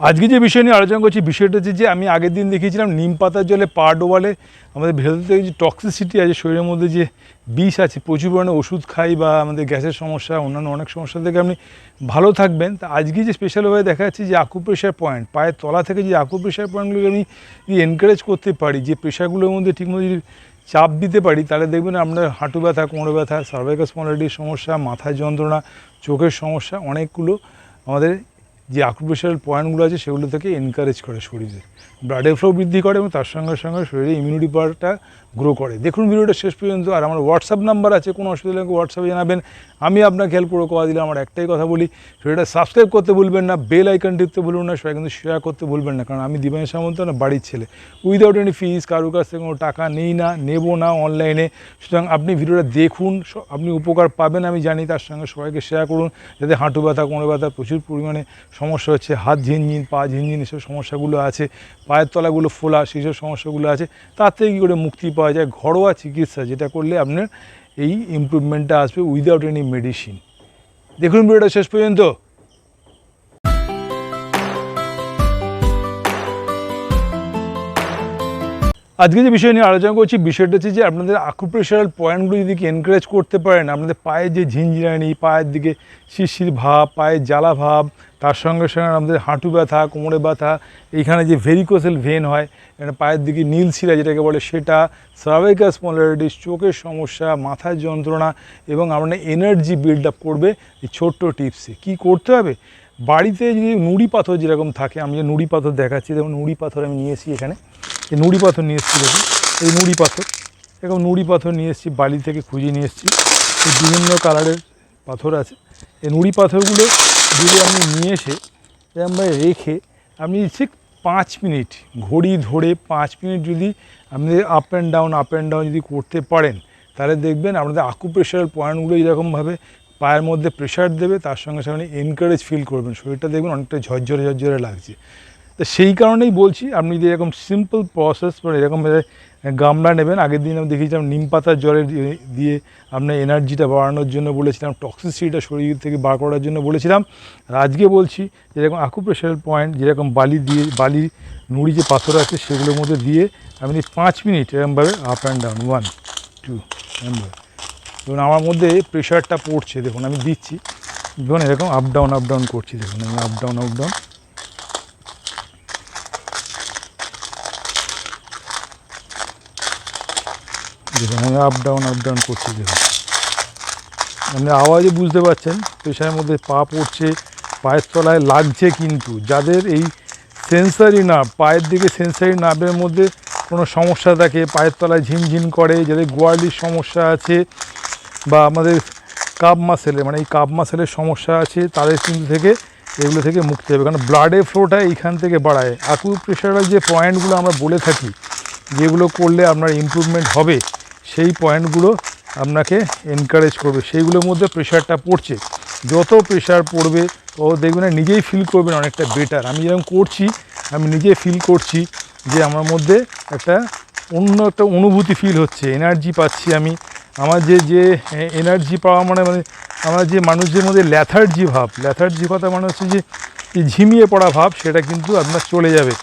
আজকে যে বিষয় নিয়ে আলোচনা করছি, বিষয়টা হচ্ছে যে আমি আগের দিন দেখিয়েছিলাম নিম পাতার জলে পা ডোবালে আমাদের ভেতর যে টক্সিসিটি আছে, শরীরের মধ্যে যে বিষ আছে, প্রচুর পরিমাণে ওষুধ খাই বা আমাদের গ্যাসের সমস্যা, অন্যান্য অনেক সমস্যা থেকে আপনি ভালো থাকবেন। তা আজকে যে স্পেশালভাবে দেখা যাচ্ছে যে আকু প্রেশার পয়েন্ট পায়ের তলা থেকে যে আকু প্রেশার পয়েন্টগুলোকে আমি যদি এনকারেজ করতে পারি, যে প্রেশারগুলোর মধ্যে ঠিকমতো যদি চাপ দিতে পারি, তাহলে দেখবেন আপনার হাঁটু ব্যথা, কোমর ব্যথা সার্ভাইকাস স্পন্ডাইটিস সমস্যা মাথায় যন্ত্রণা, চোখের সমস্যা, অনেকগুলো আমাদের যে আকুপ্রেশারাল পয়েন্টগুলো আছে সেগুলো থেকে এনকারেজ করে শরীরে। ব্লাডের ফ্লো বৃদ্ধি করে এবং তার সঙ্গে সঙ্গে শরীরে ইমিউনিটি পাওয়ারটা গ্রো করে। দেখুন ভিডিওটা শেষ পর্যন্ত, আর আমার হোয়াটসঅ্যাপ নাম্বার আছে, কোনো অসুবিধা নেই হোয়াটসঅ্যাপে জানাবেন। আমি আপনাকে হেল্প করে কথা দিলে আমার একটাই কথা বলি, ভিডিওটা সাবস্ক্রাইব করতে ভুলবেন না বেল আইকন টিপতে ভুলবেন না, সবাই কিন্তু শেয়ার করতে ভুলবেন না, কারণ আমি দিবানের সামন্ত না, বাড়ির ছেলে। উইদাউট এনি ফিস কারোর কাছ থেকে কোনো টাকা নেই না, নেব না অনলাইনে সুতরাং আপনি ভিডিওটা দেখুন আপনি উপকার পাবেন, আমি জানি, তার সঙ্গে সবাইকে শেয়ার করুন, যাতে হাঁটু ব্যথা, কোমরে ব্যথা প্রচুর পরিমাণে সমস্যা হচ্ছে, হাত ঝিনঝিন, পা ঝিনঝিন, এসব সমস্যাগুলো আছে, পায়ের তলাগুলো ফোলা সেসব সমস্যাগুলো আছে, তার থেকে কী করে মুক্তি পাওয়া যায় ঘরোয়া চিকিৎসা যেটা করলে আপনার এই ইমপ্রুভমেন্টটা আসবে উইদাউট এনি মেডিসিন দেখুন ভিডিওটা শেষ পর্যন্ত। আজকে যে বিষয় নিয়ে আলোচনা করছি, বিষয়টা হচ্ছে যে আপনাদের আকুপ্রেশারাল পয়েন্টগুলো যদি এনকারেজ করতে পারেন, আপনাদের পায়ের যে ঝিনঝিনানি, পায়ের দিকে শিরশির ভাব, পায়ের জ্বালা ভাব, তার সঙ্গে সঙ্গে আমাদের হাঁটু ব্যথা, কোমরে ব্যথা, এইখানে যে ভেরিকোসেল ভেন হয় পায়ের দিকে নীল শিরা যেটাকে বলে, সেটা সার্ভাইকাস স্পন্ডাইটিস চোখের সমস্যা, মাথার যন্ত্রণা এবং আপনার এনার্জি বিল্ড আপ করবে এই ছোট্ট টিপসে কি করতে হবে? বাড়িতে যদি নুড়ি পাথর যেরকম থাকে, আমি যে নুড়ি পাথর দেখাচ্ছি যেমন নুড়ি পাথর আমি নিয়েছি এখানে। এই নুড়ি পাথর নিয়ে এসেছি দেখুন। এই নুড়ি পাথর। এরকম নুড়ি পাথর নিয়ে এসেছি, বালি থেকে খুঁজে নিয়ে এসেছি। বিভিন্ন কালারের পাথর আছে। এই নুড়ি পাথরগুলো যদি আপনি নিয়ে এসে আমরা রেখে আপনি ঠিক পাঁচ মিনিট, ঘড়ি ধরে পাঁচ মিনিট যদি আপনি up and down up and down যদি করতে পারেন, তাহলে দেখবেন আপনাদের আকুপ্রেশারাল পয়েন্টগুলো যেরকমভাবে পায়ের মধ্যে প্রেশার দেবে, তার সঙ্গে সঙ্গে এনকারেজ ফিল করবেন। শরীরটা দেখবেন অনেকটা ঝরঝরে ঝরঝরে লাগছে। তো সেই কারণেই বলছি, আপনি যদি এরকম সিম্পল প্রসেস মানে এরকম গামলা নেবেন, আগের দিন আমি দেখিয়েছিলাম নিম পাতার জলে দিয়ে- আপনার এনার্জিটা বাড়ানোর জন্য বলেছিলাম টক্সিসিটিটা শরীর থেকে বার করার জন্য বলেছিলাম। আর আজকে বলছি যেরকম আকুপ্রেশারাল পয়েন্ট যেরকম বালি দিয়ে, বালি নুড়ি যে পাথর আছে সেগুলোর মধ্যে দিয়ে আপনি পাঁচ মিনিট এরকমভাবে up and down one two দেখুন, আমার মধ্যে প্রেশারটা পড়ছে, দেখুন, আমি দিচ্ছি। দেখুন, এরকম আপ ডাউন আপ ডাউন করছি, দেখুন, আমি আপ ডাউন আপ ডাউন দেখুন, আমি আপ ডাউন আপ ডাউন করছি, দেখুন। আপনি আওয়াজে বুঝতে পারছেন প্রেশারের মধ্যে পা পড়ছে, পায়ের তলায় লাগছে কিন্তু। যাদের এই সেন্সারি নার্ভ পায়ের দিকে সেন্সারি নার্ভের মধ্যে কোনো সমস্যা থাকে, পায়ের তলায় ঝিনঝিন করে, যাদের গোয়ালির সমস্যা আছে, বা আমাদের কাপ মাসেলে মানে এই কাপ মাসেলের সমস্যা আছে, তাদের কিন্তু থেকে এগুলো থেকে মুক্তি হবে। কারণ ব্লাডের ফ্লোটা এইখান থেকে বাড়ায়। আকু প্রেশারের যে পয়েন্টগুলো আমরা বলে থাকি, যেগুলো করলে আপনার ইমপ্রুভমেন্ট হবে সেই পয়েন্টগুলো আপনাকে এনকারেজ করবে। সেইগুলোর মধ্যে প্রেশারটা পড়ছে। যত প্রেশার পড়বে, ও দেখবেন নিজেই ফিল করবেন অনেকটা বেটার আমি যেরকম করছি, আমি নিজে ফিল করছি যে আমার মধ্যে একটা অন্য একটা অনুভূতি ফিল হচ্ছে এনার্জি পাচ্ছি আমি। আমার যে যে এনার্জি পাওয়া মানে মানে আমার যে মানুষদের মধ্যে ল্যাথার্জি ভাব। ল্যাথার্জি কথা মানে হচ্ছে যে ঝিমিয়ে পড়া ভাব, সেটা কিন্তু আপনার চলে যাবে।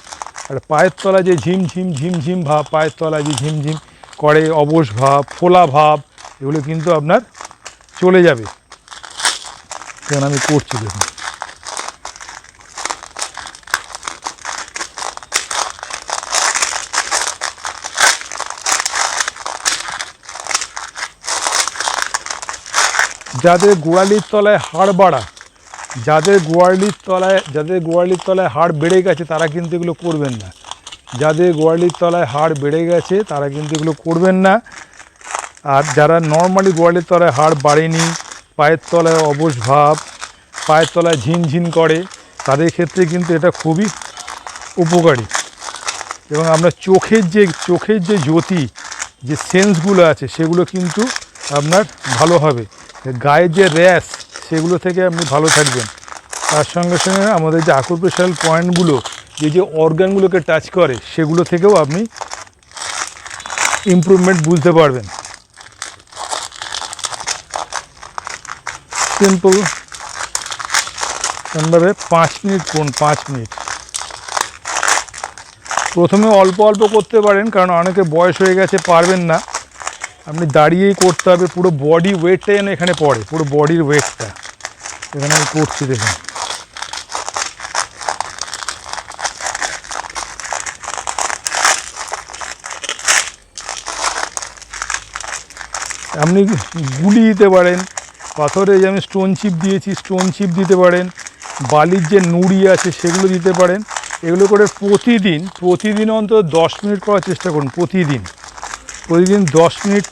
আর পায়ের তলায় যে ঝিম ঝিম ঝিম ঝিম ভাব, পায়ের তলা যে ঝিম ঝিম করে অবশ ভাব, ফোলা ভাব, এগুলো কিন্তু আপনার চলে যাবে। কেন আমি করছি দেখুন। যাদের গোড়ালির তলায় হাড় বাড়া, যাদের গোয়ালির তলায়, যাদের গোয়ালির তলায় হাড় বেড়ে গেছে, তারা কিন্তু এগুলো করবেন না। যাদের গোয়ালির তলায় হাড় বেড়ে গেছে, তারা কিন্তু এগুলো করবেন না। আর যারা নর্মালি গোয়ালির তলায় হাড় বাড়েনি, পায়ের তলায় অবশ ভাব, পায়ের তলায় ঝিনঝিন করে, তাদের ক্ষেত্রে কিন্তু এটা খুবই উপকারী। এবং আমরা চোখের যে চোখের যে জ্যোতি, যে সেন্সগুলো আছে, সেগুলো কিন্তু আপনার ভালো হবে। গায়ের যে র্যাশ, সেগুলো থেকে আপনি ভালো থাকবেন। তার সঙ্গে সঙ্গে আমাদের যে আকুপ্রেশারাল পয়েন্টগুলো যে যে অর্গানগুলোকে টাচ করে, সেগুলো থেকেও আপনি ইমপ্রুভমেন্ট বুঝতে পারবেন। সিম্পল এভাবে পাঁচ মিনিট কোন পাঁচ মিনিট। প্রথমে অল্প অল্প করতে পারেন, কারণ অনেকে বয়স হয়ে গেছে, পারবেন না। আপনি দাঁড়িয়েই করতে হবে, পুরো বডি ওয়েটটা যেন এখানে পড়ে, পুরো বডির ওয়েটটা এখানে আমি করছি, দেখুন। আপনি গুলি দিতে পারেন, পাথরে যে আমি স্টোন চিপ দিয়েছি স্টোন চিপ দিতে পারেন, বালির যে নুড়ি আছে সেগুলো দিতে পারেন। এগুলো করে প্রতিদিন প্রতিদিন অন্তত দশ মিনিট করার চেষ্টা করুন, প্রতিদিন। প্রতিদিন দশ মিনিট,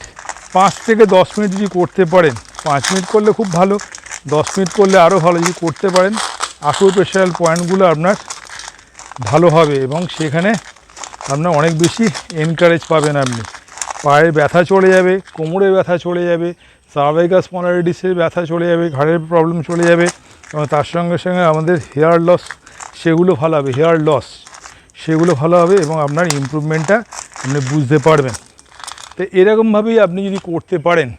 পাঁচ থেকে দশ মিনিট যদি করতে পারেন, পাঁচ মিনিট করলে খুব ভালো, দশ মিনিট করলে আরও ভালো যদি করতে পারেন আকুপ্রেশারাল পয়েন্টগুলো আপনার ভালো হবে এবং সেখানে আপনার অনেক বেশি এনকারেজ পাবেন আপনি। পায়ের ব্যথা চলে যাবে, কোমরে ব্যথা চলে যাবে সার্ভাইকাস স্পন্ডাইটিসের ব্যথা চলে যাবে, ঘাড়ের প্রবলেম চলে যাবে এবং তার সঙ্গে সঙ্গে আমাদের হেয়ার লস সেগুলো ভালো হবে হেয়ার লস সেগুলো ভালো হবে এবং আপনার ইমপ্রুভমেন্টটা আপনি বুঝতে পারবেন। তো এরকমভাবেই আপনি যদি করতে পারেন,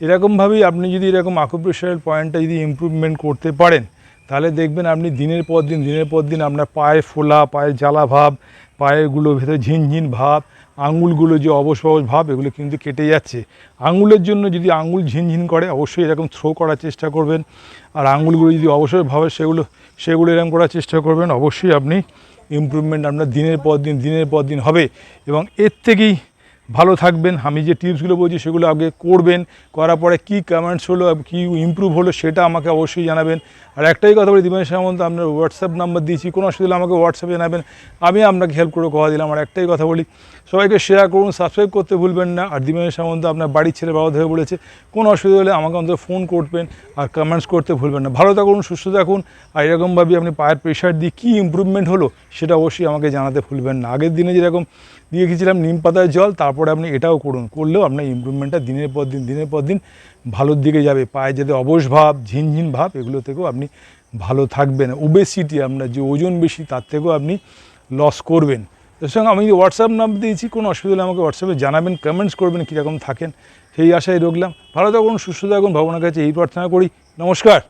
এরকমভাবেই আপনি যদি এরকম আকুপ্রেশারাল পয়েন্টটা যদি ইমপ্রুভমেন্ট করতে পারেন, তাহলে দেখবেন আপনি দিনের পর দিন, দিনের পর দিন আপনার পায়ে ফোলা, পায়ে জ্বালা ভাব পায়েরগুলো ভেতরে ঝিনঝিন ভাব, আঙুলগুলো যে অবশ ভাব, এগুলো কিন্তু কেটে যাচ্ছে। আঙুলের জন্য যদি আঙুল ঝিনঝিন করে, অবশ্যই এরকম থ্রো করার চেষ্টা করবেন। আর আঙুলগুলো যদি অবসর ভাবে, সেগুলো সেগুলো এরকম করার চেষ্টা করবেন। অবশ্যই আপনি ইমপ্রুভমেন্ট আপনার দিনের পর দিন, দিনের পর দিন হবে। এবং এর থেকেই ভালো থাকবেন। আমি যে টিপসগুলো বলছি সেগুলো আগে করবেন। করার পরে কী কমেন্টস হলো, কী ইমপ্রুভ হলো সেটা আমাকে অবশ্যই জানাবেন। আর একটাই কথা বলি দিবেন সামন্ত, আপনার হোয়াটসঅ্যাপ নাম্বার দিয়েছি। কোনো অসুবিধা আমাকে হোয়াটসঅ্যাপে জানাবেন। আমি আপনাকে হেল্প করে কথা দিলাম। আর একটাই কথা বলি, সবাইকে শেয়ার করুন সাবস্ক্রাইব করতে ভুলবেন না। আর দিবেন সামন্ত আপনার বাড়ির ছেলে বাবা ধরে বলেছে, কোনো অসুবিধা হলে আমাকে অন্তত ফোন করবেন আর কমেন্টস করতে ভুলবেন না। ভালো থাকুন, সুস্থ থাকুন। আর এরকমভাবে আপনি পায়ের প্রেশার দিয়ে কী ইমপ্রুভমেন্ট হলো সেটা অবশ্যই আমাকে জানাতে ভুলবেন না। আগের দিনে যেরকম দিয়ে গেছিলাম নিম পাতার জল, তারপরে আপনি এটাও করুন। করলেও আপনার ইমপ্রুভমেন্টটা দিনের পর দিন, দিনের পর দিন ভালোর দিকে যাবে। পায়ে যাতে অবশ ভাব, ঝিনঝিন ভাব, এগুলো থেকেও আপনি ভালো থাকবেন। ওবেসিটি আপনার যে ওজন বেশি, তার থেকেও আপনি লস করবেন। এর সঙ্গে আমি হোয়াটসঅ্যাপ নাম্বার দিয়েছি, কোনো অসুবিধা হলে আমাকে হোয়াটসঅ্যাপে জানাবেন কমেন্টস করবেন, কীরকম থাকেন, সেই আশায় রইলাম। ভালো থাকুন, সুস্থ থাকুন, ভগবানের কাছে এই প্রার্থনা করি। নমস্কার।